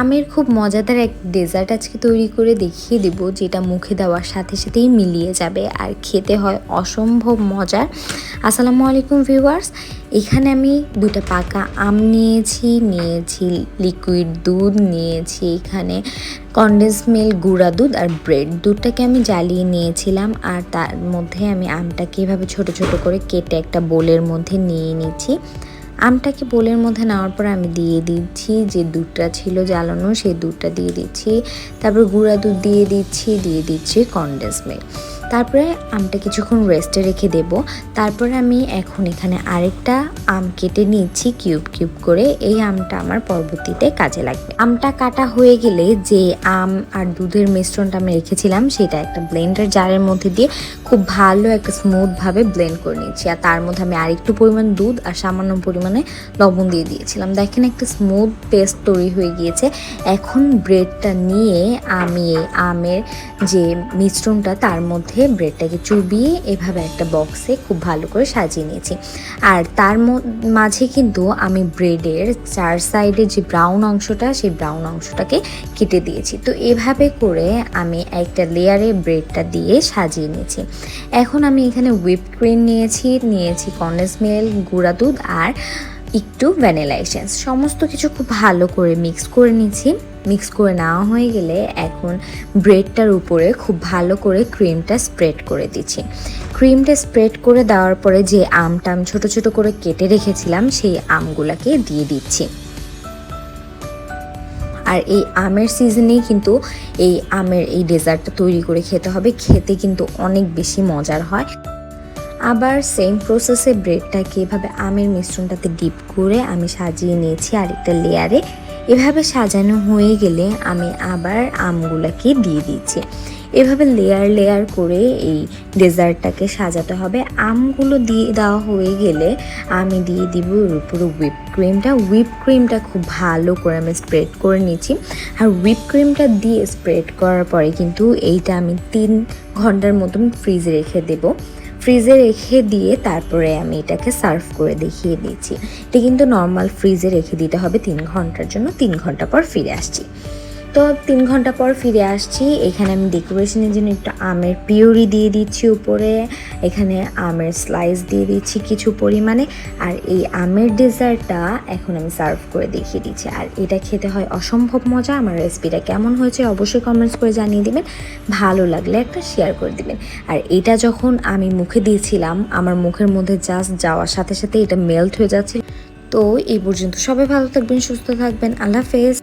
আমের খুব মজাদার এক ডেজার্ট আজকে তৈরি করে দেখিয়ে দেব, যেটা মুখে দেওয়ার সাথে সাথেই মিলিয়ে যাবে আর খেতে হয় অসম্ভব মজার। আসসালামু আলাইকুম ভিউয়ার্স এখানে আমি দুটো পাকা আম নিয়েছি নিয়েছি লিকুইড দুধ, নিয়েছি এখানে কন্ডেন্স মিল্ক গুঁড়া দুধ আর ব্রেড দুধটাকে আমি জ্বালিয়ে নিয়েছিলাম আর তার মধ্যে আমি আমটাকে এভাবে ছোট ছোট করে কেটে একটা বোলের মধ্যে নিয়ে নিচ্ছি। আমটাকে বোলের মধ্যে নেওয়ার পর আমি দিয়ে দিচ্ছি যে দুধটা ছিল জ্বালানো, সেই দুধটা দিয়ে দিচ্ছি। তারপর গুঁড়া দুধ দিয়ে দিচ্ছি দিয়ে দিচ্ছি কন্ডেন্স মিল্ক তারপরে আমটা কিছুক্ষণ রেস্টে রেখে দেব। তারপরে আমি এখন এখানে আরেকটা আম কেটে নিচ্ছি কিউব কিউব করে। এই আমটা আমার পরবর্তীতে কাজে লাগবে। আমটা কাটা হয়ে গেলে যে আম আর দুধের মিশ্রণটা আমি রেখেছিলাম, সেটা একটা ব্লেন্ডার জারের মধ্যে দিয়ে খুব ভালো একটা স্মুথভাবে ব্লেন্ড করে নিচ্ছি আর তার মধ্যে আমি আরেকটু পরিমাণ দুধ আর সামান্য পরিমাণে লবণ দিয়ে দিয়েছিলাম। দেখেন একটা স্মুথ পেস্ট তৈরি হয়ে গিয়েছে। এখন ব্রেডটা নিয়ে আমি আমের যে মিশ্রণটা, তার মধ্যে ব্রেডটাকে চুবিয়ে এভাবে একটা বক্সে খুব ভালো করে সাজিয়ে নিয়েছি। আর তার মাঝে কিন্তু আমি ব্রেডের চার সাইডে যে ব্রাউন অংশটা, সেই ব্রাউন অংশটাকে কেটে দিয়েছি। তো এভাবে করে আমি একটা লেয়ারে ব্রেডটা দিয়ে সাজিয়ে নিয়েছি। এখন আমি এখানে হুইপ ক্রিম নিয়েছি নিয়েছি কন্ডেন্স গুঁড়া দুধ আর একটু ভ্যানিলা এসেন্স। সমস্ত কিছু খুব ভালো করে মিক্স করে নিয়েছি। মিক্স করে নেওয়া হয়ে গেলে এখন ব্রেডটার উপরে খুব ভালো করে ক্রিমটা স্প্রেড করে দিচ্ছি। ক্রিমটা স্প্রেড করে দেওয়ার পরে যে আমটা আমি ছোটো ছোটো করে কেটে রেখেছিলাম, সেই আমগুলাকে দিয়ে দিচ্ছি। আর এই আমের সিজনেই কিন্তু এই আমের এই ডেজার্টটা তৈরি করে খেতে হবে, খেতে কিন্তু অনেক বেশি মজার হয়। আবার সেম প্রসেসে ব্রেডটাকে এভাবে আমের মিশ্রণটাতে ডিপ করে আমি সাজিয়ে নিয়েছি আরেকটা লেয়ারে এভাবে সাজানো হয়ে গেলে আমি আবার আমগুলাকে দিয়ে দিচ্ছি এভাবে লেয়ার লেয়ার করে এই ডেজার্টটাকে সাজাতে হবে। আমগুলো দিয়ে দেওয়া হয়ে গেলে আমি দিয়ে দিব ওর উপরে হুইপ ক্রিমটা হুইপ ক্রিমটা খুব ভালো করে আমি স্প্রেড করে নিচ্ছি আর হুইপ ক্রিমটা দিয়ে স্প্রেড করার পরে কিন্তু এইটা আমি তিন ঘণ্টার মতন ফ্রিজে রেখে দেবো। ফ্রিজে রেখে দিয়ে তারপরে আমি এটাকে সার্ভ করে দেখিয়ে দিয়েছি। এটা কিন্তু নর্মাল ফ্রিজে রেখে দিতে হবে তিন ঘণ্টার জন্য। তিন ঘণ্টা পর ফিরে আসছি। তো তিন ঘণ্টা পর ফিরে আসছি। এখানে আমি ডেকোরেশনের জন্য একটু আমের পিউরি দিয়ে দিচ্ছি উপরে। এখানে আমের স্লাইস দিয়ে দিচ্ছি কিছু পরিমাণে। আর এই আমের ডেজার্টটা এখন আমি সার্ভ করে দেখিয়ে দিচ্ছি। আর এটা খেতে হয় অসম্ভব মজা। আমার রেসিপিটা কেমন হয়েছে অবশ্যই কমেন্টস করে জানিয়ে দিবেন। ভালো লাগলে একটা শেয়ার করে দিবেন। আর এটা যখন আমি মুখে দিয়েছিলাম, আমার মুখের মধ্যে জাস্ট যাওয়ার সাথে সাথে এটা মেল্ট হয়ে যাচ্ছে তো এই পর্যন্ত সবাই ভালো থাকবেন, সুস্থ থাকবেন। আল্লাহ হাফেজ।